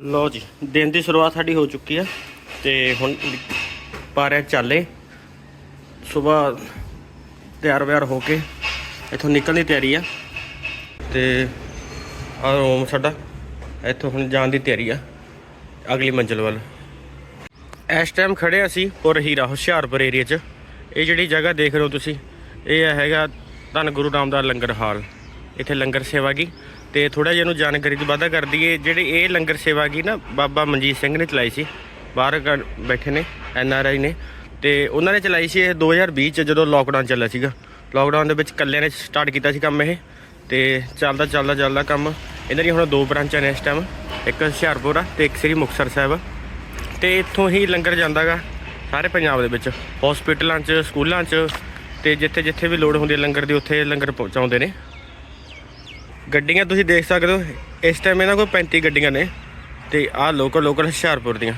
ਲੋ ਜੀ, ਦਿਨ ਦੀ ਸ਼ੁਰੂਆਤ ਸਾਡੀ ਹੋ ਚੁੱਕੀ ਆ ਤੇ ਹੁਣ ਪਾ ਰਿਹਾ ਚਾਲੇ। ਸਵੇਰ ਤਿਆਰ ਵਿਆਰ ਹੋ ਕੇ ਇੱਥੋਂ ਨਿਕਲਣ ਦੀ ਤਿਆਰੀ ਆ। ਤੇ ਆ ਰੂਮ ਸਾਡਾ, ਇੱਥੋਂ ਹੁਣ ਜਾਣ ਦੀ ਤਿਆਰੀ ਆ, ਅਗਲੀ ਮੰਜ਼ਿਲ ਵੱਲ। ਇਸ ਟਾਈਮ ਖੜੇ ਅਸੀਂ ਪੁਰ ਹੀਰਾ, ਹੁਸ਼ਿਆਰਪੁਰ ਏਰੀਆ 'ਚ। ਇਹ ਜਿਹੜੀ ਜਗ੍ਹਾ ਦੇਖ ਰਹੇ ਹੋ ਤੁਸੀਂ, ਇਹ ਹੈਗਾ ਧੰਨ ਗੁਰੂ ਰਾਮਦਾਸ ਲੰਗਰ ਹਾਲ। ਇੱਥੇ ਲੰਗਰ ਸੇਵਾ ਕੀ ਤੇ ਥੋੜਾ ਜਿਹਾ ਨੂੰ ਜਾਣਕਾਰੀ ਦੀ ਵਾਧਾ ਕਰ ਦਈਏ, ਜਿਹੜੀ ਇਹ ਲੰਗਰ ਸੇਵਾ ਕੀ ਨਾ, ਬਾਬਾ ਮਨਜੀਤ ਸਿੰਘ ਨੇ ਚਲਾਈ ਸੀ, ਬਾਹਰ ਕ- ਬੈਠੇ ਨੇ, ਐਨ ਆਰ ਆਈ ਨੇ, ਤੇ ਉਹਨਾਂ ਨੇ ਚਲਾਈ ਸੀ ਇਹ 2020 ਚ ਜਦੋਂ ਲੋਕਡਾਊਨ ਚੱਲਿਆ ਸੀਗਾ। ਲੋਕਡਾਊਨ ਦੇ ਵਿੱਚ ਇਕੱਲਿਆਂ ਨੇ ਸਟਾਰਟ ਕੀਤਾ ਸੀ ਕੰਮ ਇਹ, ਤੇ ਚੱਲਦਾ ਚੱਲਦਾ ਚੱਲਦਾ ਕੰਮ, ਇਹਨਾਂ ਦੀਆਂ ਹੁਣ ਦੋ ਬ੍ਰਾਂਚਾਂ ਨੇ ਇਸ ਟਾਈਮ ਇੱਕ ਹੁਸ਼ਿਆਰਪੁਰ ਆ ਤੇ ਇੱਕ ਸ੍ਰੀ ਮੁਕਤਸਰ ਸਾਹਿਬ ਆ। ਤੇ ਇੱਥੋਂ ਹੀ ਲੰਗਰ ਜਾਂਦਾਗਾ ਸਾਰੇ ਪੰਜਾਬ ਦੇ ਵਿੱਚ ਹਸਪੀਟਲਾਂ 'ਚ ਸਕੂਲਾਂ 'ਚ, ਤੇ ਜਿੱਥੇ ਜਿੱਥੇ ਵੀ ਲੋੜ ਹੁੰਦੀ ਹੈ ਲੰਗਰ ਦੀ, ਉੱਥੇ ਲੰਗਰ ਪਹੁੰਚਾਉਂਦੇ ਨੇ। ਗੱਡੀਆਂ ਤੁਸੀਂ ਦੇਖ ਸਕਦੇ ਹੋ, ਇਸ ਟਾਈਮ ਇਹਨਾਂ ਕੋਲ 35 ਗੱਡੀਆਂ ਨੇ ਤੇ ਆਹ ਲੋਕਲ ਲੋਕਲ ਹੁਸ਼ਿਆਰਪੁਰ ਦੀਆਂ।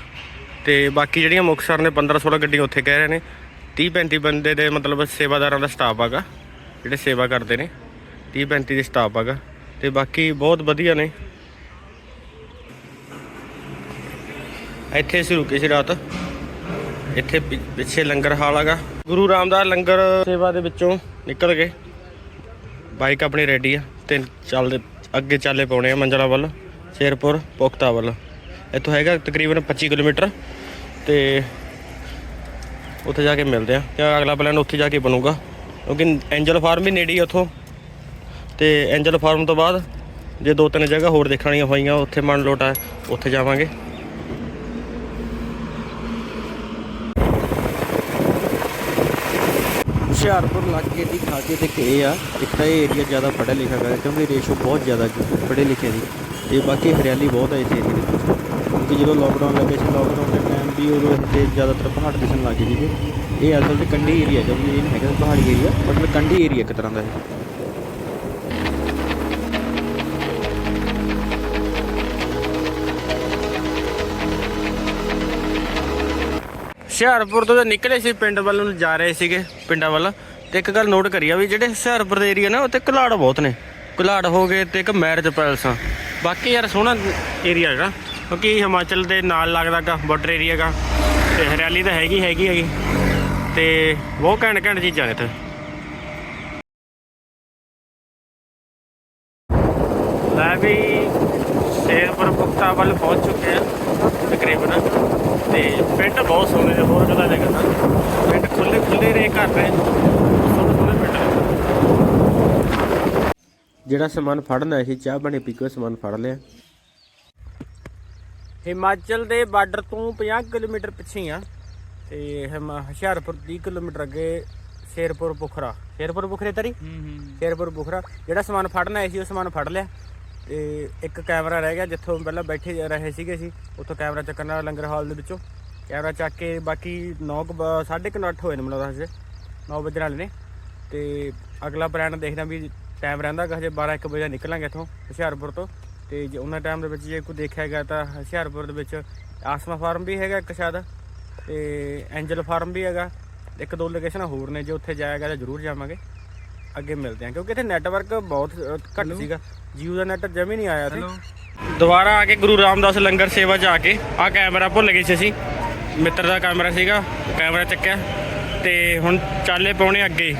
ਤੇ ਬਾਕੀ ਜਿਹੜੀਆਂ ਮੁਕਤਸਰ ਨੇ 15 16 ਗੱਡੀਆਂ ਉੱਥੇ ਕਹਿ ਰਹੇ ਨੇ 30 35 ਬੰਦੇ ਦੇ ਮਤਲਬ ਸੇਵਾਦਾਰਾਂ ਦਾ ਸਟਾਫ ਹੈਗਾ, ਜਿਹੜੇ ਸੇਵਾ ਕਰਦੇ ਨੇ 30 35 ਦੇ ਸਟਾਫ ਹੈਗਾ। ਤੇ ਬਾਕੀ ਬਹੁਤ ਵਧੀਆ ਨੇ। ਇੱਥੇ ਅਸੀਂ ਰੁਕੇ ਸੀ ਰਾਤ। ਇੱਥੇ ਪਿ- ਪਿੱਛੇ ਲੰਗਰ ਹਾਲ ਹੈਗਾ। ਗੁਰੂ ਰਾਮਦਾਸ ਲੰਗਰ ਸੇਵਾ ਦੇ ਵਿੱਚੋਂ ਨਿਕਲ ਗਏ। ਬਾਈਕ ਆਪਣੀ ਰੈਡੀ ਆ। ਤਿੰਨ ਚੱਲਦੇ ਅੱਗੇ ਚਾਲੇ ਪਾਉਣੇ ਆ ਮੰਜਲਾ ਵੱਲ, ਸ਼ੇਰਪੁਰ, ਪੁਖਤਾ ਵੱਲ। ਇੱਥੋਂ ਹੈਗਾ ਤਕਰੀਬਨ 25 ਕਿਲੋਮੀਟਰ ਤੇ ਉੱਥੇ ਜਾ ਕੇ ਮਿਲਦੇ ਆ ਤੇ ਅਗਲਾ ਪਲਾਨ ਉੱਥੇ ਜਾ ਕੇ ਬਣੂਗਾ। ਕਿਉਂਕਿ ਐਂਜਲ ਫਾਰਮ ਵੀ ਨੇੜੇ ਹੀ ਉੱਥੋਂ। ਤੇ ਐਂਜਲ ਫਾਰਮ ਤੋਂ ਬਾਅਦ ਜੇ ਦੋ ਤਿੰਨ ਜਗ੍ਹਾ ਹੋਰ ਦੇਖਣੀਆਂ ਹੋਈਆਂ, ਉੱਥੇ ਮਨ ਲੋਟਾ ਉੱਥੇ ਜਾਵਾਂਗੇ। ਹੁਸ਼ਿਆਰਪੁਰ ਲਾਗੇ ਦੀ ਖਾਸੀਅਤ ਇੱਕ ਇਹ ਆ, ਇੱਕ ਤਾਂ ਇਹ ਏਰੀਆ ਜ਼ਿਆਦਾ ਪੜ੍ਹਿਆ ਲਿਖਿਆ ਹੈ ਕਿਉਂਕਿ ਰੇਸ਼ੋ ਬਹੁਤ ਜ਼ਿਆਦਾ ਪੜ੍ਹੇ ਲਿਖੇ ਦੀ। ਤੇ ਬਾਕੀ ਹਰਿਆਲੀ ਬਹੁਤ ਹੈ ਇਸ ਏਰੀਏ ਦੇ ਕਿਉਂਕਿ ਜਦੋਂ ਲੋਕਡਾਊਨ ਲੱਗਿਆ ਸੀ ਲੋਕਡਾਊਨ ਦੇ ਟਾਈਮ ਵੀ ਉਦੋਂ ਇੱਥੇ ਜ਼ਿਆਦਾਤਰ ਪਹਾੜ ਦਿਸਣ ਲੱਗ ਗਏ ਸੀਗੇ। ਇਹ ਅਸਲ 'ਤੇ ਕੰਢੀ ਏਰੀਆ ਕਿਉਂਕਿ ਇਹ ਨਹੀਂ ਹੈਗਾ ਪਹਾੜੀ ਏਰੀਆ ਮਤਲਬ ਕੰਢੀ ਏਰੀਆ ਇੱਕ ਤਰ੍ਹਾਂ ਦਾ ਹੈ ਹੁਸ਼ਿਆਰਪੁਰ ਤੋਂ ਤਾਂ ਨਿਕਲੇ ਸੀ, ਪਿੰਡ ਵੱਲ ਨੂੰ ਜਾ ਰਹੇ ਸੀਗੇ, ਪਿੰਡਾਂ ਵੱਲ। ਤੇ ਇੱਕ ਗੱਲ ਨੋਟ ਕਰੀ ਵੀ ਜਿਹੜੇ ਹੁਸ਼ਿਆਰਪੁਰ ਦੇ ਏਰੀਆ ਨਾ, ਉੱਥੇ ਘਲਾੜ ਬਹੁਤ ਨੇ। ਘਲਾੜ ਹੋ ਗਏ ਤੇ ਇੱਕ ਮੈਰਿਜ ਪੈਲਸ ਆ। ਬਾਕੀ ਯਾਰ ਸੋਹਣਾ ਏਰੀਆ ਹੈਗਾ, ਕਿਉਂਕਿ ਹਿਮਾਚਲ ਦੇ ਨਾਲ ਲੱਗਦਾਗਾ ਬਾਰਡਰ ਏਰੀਆ ਹੈਗਾ। ਤੇ ਹਰਿਆਲੀ ਤਾਂ ਹੈਗੀ ਹੈਗੀ ਹੈਗੀ। ਤੇ ਬਹੁਤ ਘੈਂਟ ਘੈਂਟ ਚੀਜ਼ਾਂ ਨੇ ਇੱਥੇ। ਲੈ ਵੀ ਸ਼ੇਰਪੁਰ ਪੁਖਤਾ ਵੱਲ ਪਹੁੰਚ ਚੁੱਕੇ ਆ ਤਕਰੀਬਨ। ਤੇ ਪਿੰਡ ਬਹੁਤ ਸੋਹਣੇ ਨੇ ਹੋਰ ਗੱਲਾਂ ਜਗ੍ਹਾ ਨਾ। ਪਿੰਡ ਖੁੱਲੇ ਖੁੱਲੇ ਰੇ ਘਰ ਨੇ। ਸੋਹਣੇ ਸੋਹਣੇ ਪਿੰਡ ਨੇ। ਜਿਹੜਾ ਸਮਾਨ ਫੜਨਾ ਸੀ ਚਾਹ ਬਣੇ ਪੀ ਕੇ ਸਮਾਨ ਫੜ ਲਿਆ। ਹਿਮਾਚਲ ਦੇ ਬਾਰਡਰ ਤੋਂ 50 ਕਿਲੋਮੀਟਰ ਪਿੱਛੇ ਆ। ਤੇ ਹਿਮਾ- ਹੁਸ਼ਿਆਰਪੁਰ 30 ਕਿਲੋਮੀਟਰ ਅੱਗੇ ਸ਼ੇਰਪੁਰ ਪੁਖਰਾ ਸ਼ੇਰਪੁਰ ਪੁਖਰੇ ਤਰੀ? ਸ਼ੇਰਪੁਰ ਪੁਖਰਾ ਜਿਹੜਾ ਸਮਾਨ ਫੜਨਾ ਆਇਆ ਸੀ ਉਹ ਸਮਾਨ ਫੜ ਲਿਆ। ਤੇ ਇੱਕ ਕੈਮਰਾ ਰਹਿ ਗਿਆ ਜਿੱਥੋਂ ਪਹਿਲਾਂ ਬੈਠੇ ਰਹੇ ਸੀਗੇ ਸੀ। ਉੱਥੋਂ ਕੈਮਰਾ ਚੱਕਣ ਵਾਲਾ ਲੰਗਰ ਹਾਲ ਦੇ ਵਿੱਚੋਂ। ਕੈਮਰਾ ਚੱਕ ਕੇ ਬਾਕੀ 9 ਸਾਢੇ ਕੁ ਨੌ ਅੱਠ ਹੋਏ ਨੇ ਮੈਨੂੰ ਲੱਗਦਾ ਹਜੇ। 9 ਵਜੇ ਨਾਲ ਨੇ। ਤੇ ਅਗਲਾ ਪਲਾਨ ਦੇਖਦਾ ਵੀ ਟਾਈਮ ਰਹਿੰਦਾ ਕਿ ਹਜੇ 12 1 ਵਜੇ ਨਿਕਲਾਂਗੇ ਇੱਥੋਂ ਹੁਸ਼ਿਆਰਪੁਰ ਤੋਂ। ਤੇ ਜੇ ਉਹਨਾਂ ਟਾਈਮ ਦੇ ਵਿੱਚ ਜੇ ਕੋਈ ਦੇਖਿਆ ਗਿਆ ਤਾਂ ਹੁਸ਼ਿਆਰਪੁਰ ਦੇ ਵਿੱਚ ਆਸਮਾ ਫਾਰਮ ਵੀ ਹੈਗਾ ਇੱਕ ਸ਼ਾਇਦ। ਤੇ ਐਂਜਲ ਫਾਰਮ ਵੀ ਹੈਗਾ। ਇੱਕ ਦੋ ਲੋਕੇਸ਼ਨ ਹੋਰ ਨੇ, ਜੇ ਉੱਥੇ ਜਾਇਆ ਗਿਆ ਤਾਂ ਜ਼ਰੂਰ ਜਾਵਾਂਗੇ। ਅੱਗੇ ਮਿਲਦੇ ਹਾਂ ਕਿਉਂਕਿ ਇੱਥੇ ਨੈਟਵਰਕ ਬਹੁਤ ਅ, ਘੱਟ ਸੀਗਾ। ਜੀਓ ਦਾ ਨੈਟ ਜਮੀ ਨਹੀਂ ਆਇਆ ਸੀ ਦੁਬਾਰਾ ਆ ਕੇ ਗੁਰੂ ਰਾਮਦਾਸ ਲੰਗਰ ਸੇਵਾ 'ਚ ਆ ਕੇ ਆ ਕੈਮਰਾ ਭੁੱਲ ਗਏ ਸੀ ਅਸੀਂ। ਮਿੱਤਰ ਦਾ ਕੈਮਰਾ ਸੀਗਾ ਕੈਮਰਾ ਚੱਕਿਆ। ਤੇ ਹੁਣ ਚਾਲੇ ਪਾਉਣੇ ਅੱਗੇ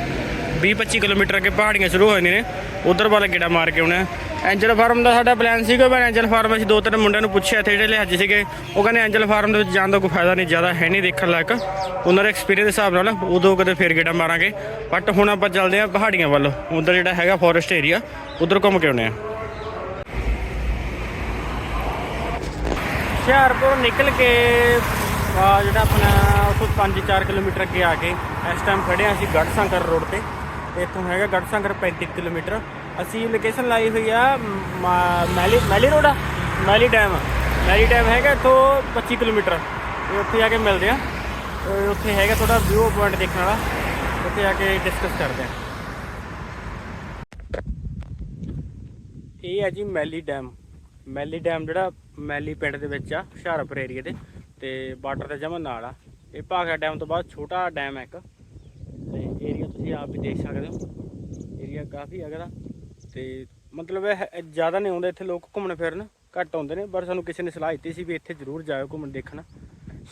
20 25 ਕਿਲੋਮੀਟਰ ਅੱਗੇ ਪਹਾੜੀਆਂ ਸ਼ੁਰੂ ਹੋ ਜਾਂਦੀਆਂ ਨੇ। ਉਧਰ ਵੱਲ ਗੇੜਾ ਮਾਰ ਕੇ ਆਉਣਾ। ਐਂਜਲ ਫਾਰਮ ਦਾ ਸਾਡਾ ਪਲਾਨ ਸੀਗਾ ਮੈਂ ਐਂਜਲ ਫਾਰਮ ਅਸੀਂ ਦੋ ਤਿੰਨ ਮੁੰਡਿਆਂ ਨੂੰ ਪੁੱਛਿਆ ਇੱਥੇ ਜਿਹੜੇ ਲਿਹਾਜ ਸੀਗੇ, ਉਹ ਕਹਿੰਦੇ ਐਂਜਲ ਫਾਰਮ ਦੇ ਵਿੱਚ ਜਾਣ ਦਾ ਕੋਈ ਫਾਇਦਾ ਨਹੀਂ, ਜ਼ਿਆਦਾ ਹੈ ਨਹੀਂ ਦੇਖਣ ਲਾਇਕ। ਉਹਨਾਂ ਦੇ ਐਕਸਪੀਰੀਅੰਸ ਦੇ ਹਿਸਾਬ ਨਾਲ ਉਦੋਂ ਕਦੇ ਫੇਰ ਗੇੜਾ ਮਾਰਾਂਗੇ। ਬਟ ਹੁਣ ਆਪਾਂ ਚੱਲਦੇ ਹਾਂ ਪਹਾੜੀਆਂ ਵੱਲ। ਉਧਰ ਜਿਹੜਾ ਹੈਗਾ ਫੋਰੈਸਟ ਏਰੀਆ ਉਧਰ ਘੁੰਮ ਕੇ ਆਉਣੇ ਆ ਹੁਸ਼ਿਆਰਪੁਰ ਨਿਕਲ ਕੇ ਜਿਹੜਾ ਆਪਣਾ ਉੱਥੋਂ 5-4 ਕਿਲੋਮੀਟਰ ਅੱਗੇ ਆ ਕੇ, ਇਸ ਟਾਈਮ ਖੜੇ ਹਾਂ ਅਸੀਂ ਗੜਸੰਕਰ ਰੋਡ ਤੇ। ਇੱਥੋਂ ਹੈਗਾ ਗੜਸੰਕਰ 35 ਕਿਲੋਮੀਟਰ। ਅਸੀਂ ਲੋਕੇਸ਼ਨ ਲਾਈ ਹੋਈ ਆ, ਮ- ਮੈਲੀ ਮੈਲੀ ਰੋਡ ਆ? ਮੈਲੀ ਡੈਮ ਮੈਲੀ ਡੈਮ ਹੈਗਾ ਇੱਥੋਂ 25 ਕਿਲੋਮੀਟਰ। ਤੇ ਉੱਥੇ ਜਾ ਕੇ ਮਿਲਦੇ ਆ। ਤੇ ਉੱਥੇ ਹੈਗਾ ਥੋੜਾ ਵਿਊ ਪੁਆਇੰਟ ਦੇਖਣ ਵਾਲਾ। ਉੱਥੇ ਜਾ ਕੇ ਡਿਸਕਸ ਕਰਦੇ ਆ। ਇਹ ਹੈ ਜੀ ਮੈਲੀ ਡੈਮ। ਮੈਲੀ ਡੈਮ ਜਿਹੜਾ ਮੈਲੀ ਪਿੰਡ ਦੇ ਵਿੱਚ ਆ, ਹੁਸ਼ਿਆਰਪੁਰ ਏਰੀਆ ਦੇ। ਤੇ ਬਾਰਡਰ ਦੇ ਜਮਾ ਨਾਲ ਆ। ਇਹ ਭਾਗਾ ਡੈਮ ਤੋਂ ਬਾਅਦ ਛੋਟਾ ਡੈਮ ਹੈ ਇੱਕ। ਤੇ ਏਰੀਆ ਤੁਸੀਂ ਆਪ ਵੀ ਦੇਖ ਸਕਦੇ ਹੋ। ਏਰੀਆ ਕਾਫੀ ਹੈਗਾ ਦਾ ਤੇ ਮਤਲਬ ਇਹ ਜ਼ਿਆਦਾ ਨਹੀਂ ਆਉਂਦੇ ਇੱਥੇ ਲੋਕ ਘੁੰਮਣ ਫਿਰਨ, ਘੱਟ ਆਉਂਦੇ ਨੇ, ਪਰ ਸਾਨੂੰ ਕਿਸੇ ਨੇ ਸਲਾਹ ਦਿੱਤੀ ਸੀ ਵੀ ਇੱਥੇ ਜ਼ਰੂਰ ਜਾਇਓ ਘੁੰਮਣ ਦੇਖਣ।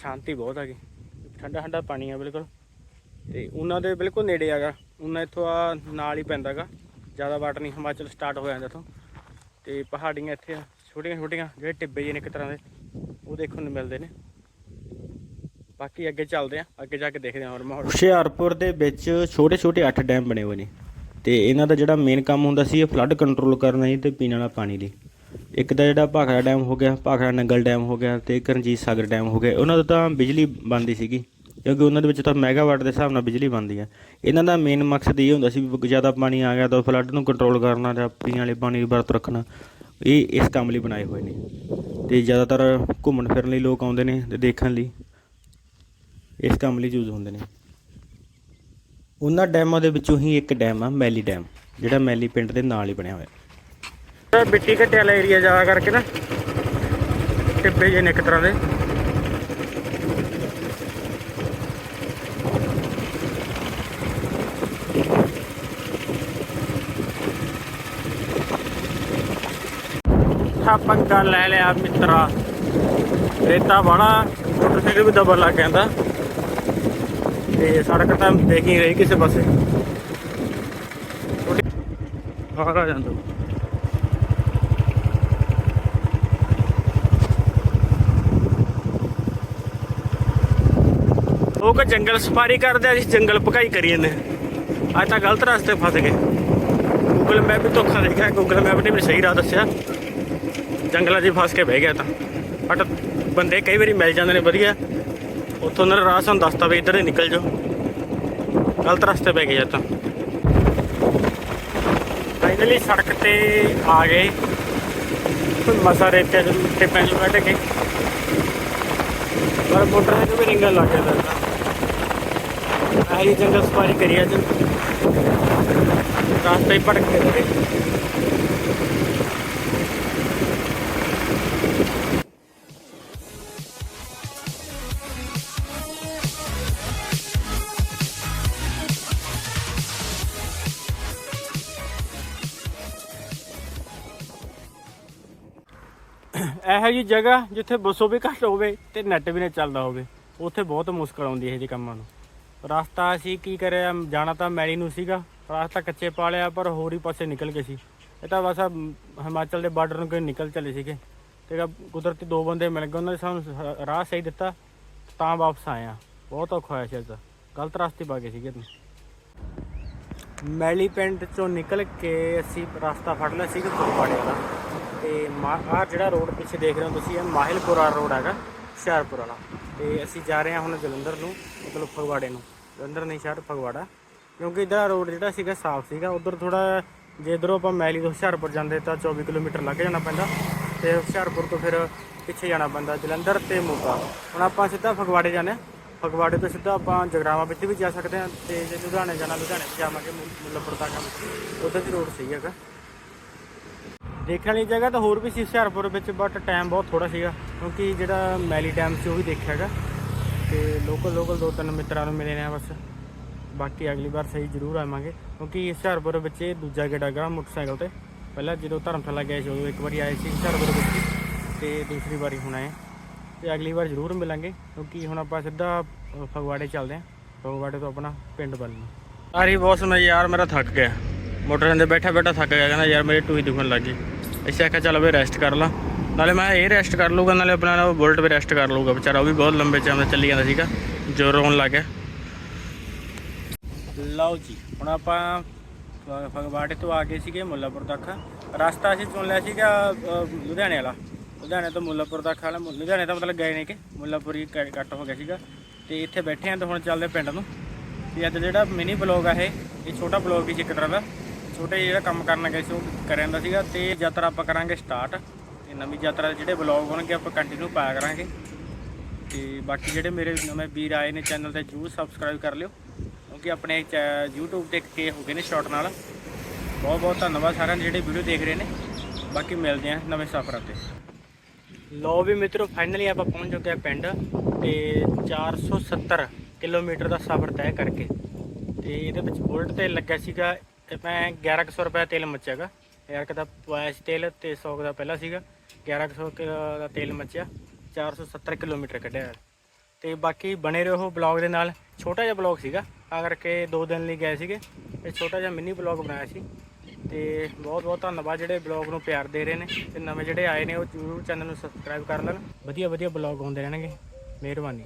ਸ਼ਾਂਤੀ ਬਹੁਤ ਹੈਗੀ ਠੰਡਾ ਠੰਡਾ ਪਾਣੀ ਆ ਬਿਲਕੁਲ। ਤੇ ਉਹਨਾਂ ਦੇ ਬਿਲਕੁਲ ਨੇੜੇ ਹੈਗਾ ਉਹਨਾਂ ਇੱਥੋਂ ਆ ਨਾਲ ਹੀ ਪੈਂਦਾਗਾ ਜ਼ਿਆਦਾ ਵਾਟ ਨਹੀਂ, ਹਿਮਾਚਲ ਸਟਾਰਟ ਹੋ ਜਾਂਦਾ ਇੱਥੋਂ। ਤੇ ਪਹਾੜੀਆਂ ਇੱਥੇ ਛੋਟੀਆਂ ਛੋਟੀਆਂ, ਜਿਹੜੇ ਟਿੱਬੇ ਜਿਹੇ ਨੇ ਇੱਕ ਤਰ੍ਹਾਂ ਦੇ, ਉਹ ਦੇਖਣ ਨੂੰ ਮਿਲਦੇ ਨੇ। ਬਾਕੀ ਅੱਗੇ ਚੱਲਦੇ ਆ, ਅੱਗੇ ਜਾ ਕੇ ਦੇਖਦੇ ਹਾਂ ਹੋਰ ਮਾਹੌਲ। ਹੁਸ਼ਿਆਰਪੁਰ ਦੇ ਵਿੱਚ ਛੋਟੇ ਛੋਟੇ 8 ਡੈਮ ਬਣੇ ਹੋਏ ਨੇ। ਤੇ ਇਹਨਾਂ ਦਾ ਜਿਹੜਾ ਮੇਨ ਕੰਮ ਹੁੰਦਾ ਸੀ ਇਹ ਫਲੱਡ ਕੰਟਰੋਲ ਕਰਨਾ ਸੀ ਤੇ ਪੀਣ ਵਾਲਾ ਪਾਣੀ ਲਈ ਇੱਕ ਤਾਂ ਜਿਹੜਾ ਭਾਖੜਾ ਡੈਮ ਹੋ ਗਿਆ, ਭਾਖੜਾ ਨੰਗਲ ਡੈਮ ਹੋ ਗਿਆ ਤੇ ਕਰਨਜੀਤ ਸਾਗਰ ਡੈਮ ਹੋ ਗਿਆ, ਉਹਨਾਂ ਦਾ ਤਾਂ ਬਿਜਲੀ ਬਣਦੀ ਸੀਗੀ, ਕਿਉਂਕਿ ਉਹਨਾਂ ਦੇ ਵਿੱਚ ਤਾਂ ਮੈਗਾਵਾਟ ਦੇ ਹਿਸਾਬ ਨਾਲ ਬਿਜਲੀ ਬਣਦੀ ਹੈ ਇਹਨਾਂ ਦਾ ਮੇਨ ਮਕਸਦ ਇਹ ਹੁੰਦਾ ਸੀ ਵੀ ਜ਼ਿਆਦਾ ਪਾਣੀ ਆ ਗਿਆ ਤਾਂ ਫਲੱਡ ਨੂੰ ਕੰਟਰੋਲ ਕਰਨਾ ਜਾਂ ਪੀਣ ਵਾਲੇ ਪਾਣੀ ਦੀ ਵਰਤ ਰੱਖਣਾ। ਇਹ ਇਸ ਕੰਮ ਲਈ ਬਣਾਏ ਹੋਏ ਨੇ। ਤੇ ਜ਼ਿਆਦਾਤਰ ਘੁੰਮਣ ਫਿਰਨ ਲਈ ਲੋਕ ਆਉਂਦੇ ਨੇ ਤੇ ਦੇਖਣ ਲਈ ਇਸ ਕੰਮ ਲਈ ਯੂਜ਼ ਹੁੰਦੇ ਨੇ। ਉਹਨਾਂ ਡੈਮਾਂ ਦੇ ਵਿੱਚੋਂ ਹੀ ਇੱਕ ਡੈਮ ਆ, ਮੈਲੀ ਡੈਮ, ਜਿਹੜਾ ਮੈਲੀ ਪਿੰਡ ਦੇ ਨਾਲ ਹੀ ਬਣਿਆ ਹੋਇਆ। ਮਿੱਟੀ ਘੱਟੇ ਵਾਲਾ ਏਰੀਆ ਜਾ ਕਰਕੇ ਨਾ, ਟਿੱਬੇ ਜਿਹੇ ਨੇ ਇੱਕ ਤਰ੍ਹਾਂ ਦੇ। ਆ ਪੰਗਾ ਲੈ ਲਿਆ ਮਿੱਤਰਾ, ਰੇਤਾ ਬੜਾ ਮੋਟਰਸਾਈਕਲ ਵੀ ਦਬਾ ਲੱਗ ਜਾਂਦਾ। ਤੇ ਸੜਕ ਤਾਂ ਦੇਖ ਹੀ ਰਹੀ ਕਿਸੇ ਪਾਸੇ। ਬਾਹਰ ਆ ਜਾਂਦਾ। ਉਹ ਕੋ ਜੰਗਲ ਸਫਾਰੀ ਕਰਦੇ ਆ, ਅਸੀਂ ਜੰਗਲ ਪਕਾਈ ਕਰੀ ਜਾਂਦੇ ਅੱਜ ਤਾਂ ਗਲਤ ਰਸਤੇ ਫਸ ਗਏ। ਗੂਗਲ ਮੈਪ ਵੀ ਧੋਖਾ ਦੇ ਗਿਆ। ਗੂਗਲ ਮੈਪ ਨੇ ਵੀ ਸਹੀ ਰਾਹ ਦੱਸਿਆ। ਜੰਗਲਾਂ 'ਚ ਫਸ ਕੇ ਬਹਿ ਗਿਆ ਤਾਂ। ਬਟ ਬੰਦੇ ਕਈ ਵਾਰੀ ਮਿਲ ਜਾਂਦੇ ਨੇ ਵਧੀਆ। ਉੱਥੋਂ ਨਾ ਰਾਹ ਸਾਨੂੰ ਦੱਸਤਾ ਵੀ ਇੱਧਰ ਹੀ ਨਿਕਲ ਜਾਓ। ਗਲਤ ਰਸਤੇ ਪੈ ਗਏ ਜਾਂ ਤਾਂ ਫਾਈਨਲੀ ਸੜਕ ਤੇ ਆ ਗਏ। ਮਸਾ ਰੇਤੇ ਦੇ ਮਿੱਟੇ ਕੱਢ ਕੇ। ਪਰ ਮੋਟਰਸਾਈਕਲ ਵੀ ਰਿੰਗਣ ਲੱਗ ਗਿਆ ਤਾਂ ਆਹੀ ਜੰਗਲ ਸਫਾਰੀ ਕਰੀ ਅੱਜ। ਰਾਸਤੇ ਹੀ ਭਟਕ ਕੇ ਇਹੋ ਜੀ ਜਗ੍ਹਾ ਜਿੱਥੇ ਬੱਸੋ ਵੀ ਘੱਟ ਹੋਵੇ ਤੇ ਨੈਟ ਵੀ ਨਾ ਚੱਲਦਾ ਹੋਵੇ। ਉੱਥੇ ਬਹੁਤ ਮੁਸ਼ਕਲ ਆਉਂਦੀ ਹੈ ਜੀ ਕੰਮਾਂ ਨੂੰ। ਰਸਤਾ ਅਸੀਂ ਕੀ ਕਰਿਆ, ਜਾਣਾ ਤਾਂ ਮੈਲੀ ਨੂੰ ਸੀਗਾ। ਰਸਤਾ ਕੱਚੇ ਪਾ ਲਿਆ ਪਰ ਹੋਰ ਹੀ ਪਾਸੇ ਨਿਕਲ ਗਏ ਸੀ। ਇਹ ਤਾਂ ਬਸ ਹਿਮਾਚਲ ਦੇ ਬਾਰਡਰ ਨੂੰ ਕੋਈ ਨਿਕਲ ਚਲੇ ਸੀਗੇ? ਤੇ ਕੁਦਰਤੀ ਦੋ ਬੰਦੇ ਮਿਲ ਗਏ, ਉਹਨਾਂ ਨੇ ਸਾਨੂੰ ਰਾਹ ਸਹੀ ਦਿੱਤਾ, ਤਾਂ ਵਾਪਸ ਆਏ ਆ। ਬਹੁਤ ਔਖਾ ਹੋਇਆ ਸੀ ਗਲਤ ਰਸਤੇ ਪਾ ਗਏ ਸੀਗੇ ਮੈਲੀ ਪਿੰਡ ਚੋਂ ਨਿਕਲ ਕੇ ਅਸੀਂ ਰਸਤਾ ਫੜ ਲਿਆ ਸੀਗਾ ਫਗਵਾੜੇ ਦਾ ਤੇ ਆਹ ਜਿਹੜਾ ਰੋਡ ਪਿੱਛੇ ਦੇਖ ਰਹੇ ਹੋ ਤੁਸੀਂ, ਇਹ ਮਾਹਿਲਪੁਰਾ ਰੋਡ ਹੈਗਾ, ਹੁਸ਼ਿਆਰਪੁਰ ਵਾਲਾ। ਤੇ ਅਸੀਂ ਜਾ ਰਹੇ ਹਾਂ ਹੁਣ ਜਲੰਧਰ ਨੂੰ, ਮਤਲਬ ਫਗਵਾੜੇ ਨੂੰ। ਜਲੰਧਰ ਨਹੀਂ ਸ਼ਹਿਰ ਫਗਵਾੜਾ। ਕਿਉਂਕਿ ਇਧਰ ਰੋਡ ਜਿਹੜਾ ਸੀਗਾ, ਸਾਫ਼ ਸੀਗਾ। ਉਧਰ ਥੋੜਾ ਜੇ ਇਧਰੋਂ ਆਪਾਂ ਮੈਲੀ ਤੋਂ ਹੁਸ਼ਿਆਰਪੁਰ ਜਾਂਦੇ ਤਾਂ 24 ਕਿਲੋਮੀਟਰ ਲੱਗ ਜਾਣਾ ਪੈਂਦਾ। ਤੇ ਹੁਸ਼ਿਆਰਪੁਰ ਤੋਂ ਫਿਰ ਪਿੱਛੇ ਜਾਣਾ ਪੈਂਦਾ, ਜਲੰਧਰ ਤੇ ਮੋਗਾ। ਹੁਣ ਆਪਾਂ ਸਿੱਧਾ ਫਗਵਾੜੇ ਜਾਂਦੇ ਹਾਂ। ਫਗਵਾੜੇ ਤੋਂ ਸਿੱਧਾ ਆਪਾਂ ਜਗਰਾਵਾਂ ਵਿੱਚ ਵੀ ਜਾ ਸਕਦੇ ਹਾਂ ਤੇ ਜੇ ਲੁਧਿਆਣੇ ਜਾਣਾ, ਲੁਧਿਆਣੇ ਵੀ ਜਾਵਾਂਗੇ ਮੁ- ਮੁੱਲਾਂਪੁਰ ਤੱਕ। ਉਧਰ ਦੀ ਰੋਡ ਸਹੀ ਹੈਗਾ। ਦੇਖਣ ਵਾਲੀ ਜਗ੍ਹਾ ਤਾਂ ਹੋਰ ਵੀ ਸੀ ਹੁਸ਼ਿਆਰਪੁਰ ਵਿੱਚ ਬਟ ਟਾਈਮ ਬਹੁਤ ਥੋੜਾ ਸੀਗਾ, ਕਿਉਂਕਿ ਜਿਹੜਾ ਮੈਲੀ ਡੈਮ ਸੀ ਉਹ ਵੀ ਦੇਖਿਆ ਹੈਗਾ। ਤੇ ਲੋਕਲ ਲੋਕਲ ਦੋ ਤਿੰਨ ਮਿੱਤਰਾਂ ਨੂੰ ਮਿਲੇ ਨੇ ਬਸ। ਬਾਕੀ ਅਗਲੀ ਵਾਰ ਸਹੀ ਜ਼ਰੂਰ ਆਵਾਂਗੇ, ਕਿਉਂਕਿ ਹੁਸ਼ਿਆਰਪੁਰ ਵਿੱਚ ਇਹ ਦੂਜਾ ਗੇੜਾ ਗਾ ਮੋਟਰਸਾਈਕਲ ਤੇ। ਪਹਿਲਾਂ ਜਦੋਂ ਧਰਮਸ਼ਾਲਾ ਗਏ ਸੀ, ਉਦੋਂ ਇੱਕ ਵਾਰੀ ਆਏ ਸੀ ਹੁਸ਼ਿਆਰਪੁਰ ਵਿੱਚ ਤੇ ਦੂਸਰੀ ਵਾਰੀ ਹੁਣ ਆਏ ਤੇ ਅਗਲੀ ਵਾਰ ਜ਼ਰੂਰ ਮਿਲਾਂਗੇ, ਕਿਉਂਕਿ ਹੁਣ ਆਪਾਂ ਸਿੱਧਾ ਫਗਵਾੜੇ ਚੱਲਦੇ ਹਾਂ ਫਗਵਾੜੇ ਤੋਂ ਆਪਣਾ ਪਿੰਡ ਵੱਲ ਨੂੰ। ਆਰੀ ਬਹੁਤ ਸੁਣਾ ਯਾਰ ਮੇਰਾ ਥੱਕ ਗਿਆ। ਮੋਟਰਸਾਈਕਲ ਤੇ ਬੈਠਾ ਬੈਠਾ ਥੱਕ ਗਿਆ, ਕਹਿੰਦਾ ਯਾਰ ਮੇਰੀ ਟੂਈ ਦੁਖਣ ਲੱਗ ਗਈ। ਇਸੇ ਆਖਿਆ ਚੱਲ ਵੀ ਰੈਸਟ ਕਰ ਲਾ। ਨਾਲੇ ਮੈਂ ਇਹ ਰੈਸਟ ਕਰ ਲੂਗਾ ਨਾਲੇ ਆਪਣਾ ਬੁਲਟ ਵੀ ਰੈਸਟ ਕਰ ਲੂਗਾ ਵਿਚਾਰਾ, ਉਹ ਵੀ ਬਹੁਤ ਲੰਬੇ ਟਾਈਮ ਤੋਂ ਚੱਲੀ ਜਾਂਦਾ ਸੀਗਾ ਜ਼ੋਰ ਰੋਣ ਲੱਗ ਗਿਆ। ਲਓ ਜੀ, ਹੁਣ ਆਪਾਂ ਫ- ਫਗਵਾੜੇ ਤੋਂ ਆ ਗਏ ਸੀਗੇ ਮੁੱਲਾਪੁਰ ਤੱਕ। ਰਸਤਾ ਅਸੀਂ ਚੁਣ ਲਿਆ ਸੀਗਾ ਲੁਧਿਆਣੇ ਵਾਲਾ। ਲੁਧਿਆਣੇ ਤੋਂ ਮੁੱਲਾਪੁਰ ਤੱਕ ਵਾਲਾ ਲੁਧਿਆਣੇ ਤਾਂ ਮਤਲਬ ਗਏ ਨੇ ਕਿ, ਮੁੱਲਾਪੁਰ ਹੀ ਕ- ਕੱਟ ਹੋ ਗਿਆ ਸੀਗਾ। ਤੇ ਇੱਥੇ ਬੈਠੇ ਆਂ ਤਾਂ ਹੁਣ ਚੱਲਦੇ ਪਿੰਡ ਨੂੰ। ਤੇ ਅੱਜ ਜਿਹੜਾ ਮਿਨੀ ਬਲੌਗ ਆ ਇਹ ਇਹ ਛੋਟਾ ਬਲੌਗ ਹੀ ਸੀ ਇੱਕ ਤਰ੍ਹਾਂ ਦਾ। ਛੋਟੇ ਜਿਹੇ ਜਿਹੜਾ ਕੰਮ ਕਰਨ ਗਏ ਸੀ, ਉਹ ਕਰਿਆ ਜਾਂਦਾ ਸੀਗਾ ਤੇ ਯਾਤਰਾ ਆਪਾਂ ਕਰਾਂਗੇ ਸਟਾਰਟ ਤੇ ਨਵੀਂ ਯਾਤਰਾ ਦੇ ਜਿਹੜੇ ਬਲੌਗ ਹੋਣਗੇ, ਆਪਾਂ ਕੰਟੀਨਿਊ ਪਾਇਆ ਕਰਾਂਗੇ। ਤੇ ਬਾਕੀ ਜਿਹੜੇ ਮੇਰੇ ਨਵੇਂ ਵੀਰ ਆਏ ਨੇ ਚੈਨਲ ਤੇ, ਜਰੂਰ ਸਬਸਕ੍ਰਾਈਬ ਕਰ ਲਿਓ। ਕਿਉਂਕਿ ਆਪਣੇ ਚੈ- YouTube ਤੇ ਕੇ ਹੋ ਗਏ ਨੇ ਸ਼ਾਰਟ ਨਾਲ। ਬਹੁਤ ਬਹੁਤ ਧੰਨਵਾਦ ਸਾਰਿਆਂ ਦੇ ਜਿਹੜੇ ਵੀਡੀਓ ਦੇਖ ਰਹੇ ਨੇ। ਬਾਕੀ ਮਿਲਦੇ ਆ ਨਵੇਂ ਸਫ਼ਰਾਂ ਤੇ। ਲੋ ਵੀ ਮਿੱਤਰੋ ਫਾਈਨਲੀ ਆਪਾਂ ਪਹੁੰਚ ਚੁੱਕੇ ਆ ਪਿੰਡ ਤੇ 470 ਕਿਲੋਮੀਟਰ ਦਾ ਸਫ਼ਰ ਤੈਅ ਕਰਕੇ। ਤੇ ਇਹਦੇ ਵਿੱਚ ਬੁਲਟ ਤੇ ਲੱਗਿਆ ਸੀਗਾ ਤੇ ਮੈਂ 1100 ਰੁਪਏ ਤੇਲ ਮੱਚਿਆਗਾ ਯਾਰ ਕਦਾ ਪਾਇਆ ਸੀ ਤੇਲ ਤੇ 100 ਦਾ ਪਹਿਲਾਂ ਸੀਗਾ। 1100 ਕਿਲੋ ਦਾ ਤੇਲ ਮੱਚਿਆ। 470 ਕਿਲੋਮੀਟਰ ਕੱਢਿਆ ਯਾਰ। ਤੇ ਬਾਕੀ ਬਣੇ ਰਹੋ ਬਲੌਗ ਦੇ ਨਾਲ। ਛੋਟਾ ਜਿਹਾ ਬਲੌਗ ਸੀਗਾ। ਆ ਕਰਕੇ 2 ਦਿਨ ਲਈ ਗਏ ਸੀਗੇ। ਇਹ ਛੋਟਾ ਜਿਹਾ ਮਿੰਨੀ ਬਲੌਗ ਬਣਾਇਆ ਸੀ। ਤੇ ਬਹੁਤ ਬਹੁਤ ਧੰਨਵਾਦ ਜਿਹੜੇ ਬਲੌਗ ਨੂੰ ਪਿਆਰ ਦੇ ਰਹੇ ਨੇ। ਤੇ ਨਵੇਂ ਜਿਹੜੇ ਆਏ ਨੇ ਉਹ ਜ਼ਰੂਰ ਚੈਨਲ ਨੂੰ ਸਬਸਕ੍ਰਾਈਬ ਕਰ ਲੈਣ। ਵਧੀਆ ਵਧੀਆ ਬਲੌਗ ਆਉਂਦੇ ਰਹਿਣਗੇ। ਮਿਹਰਬਾਨੀ।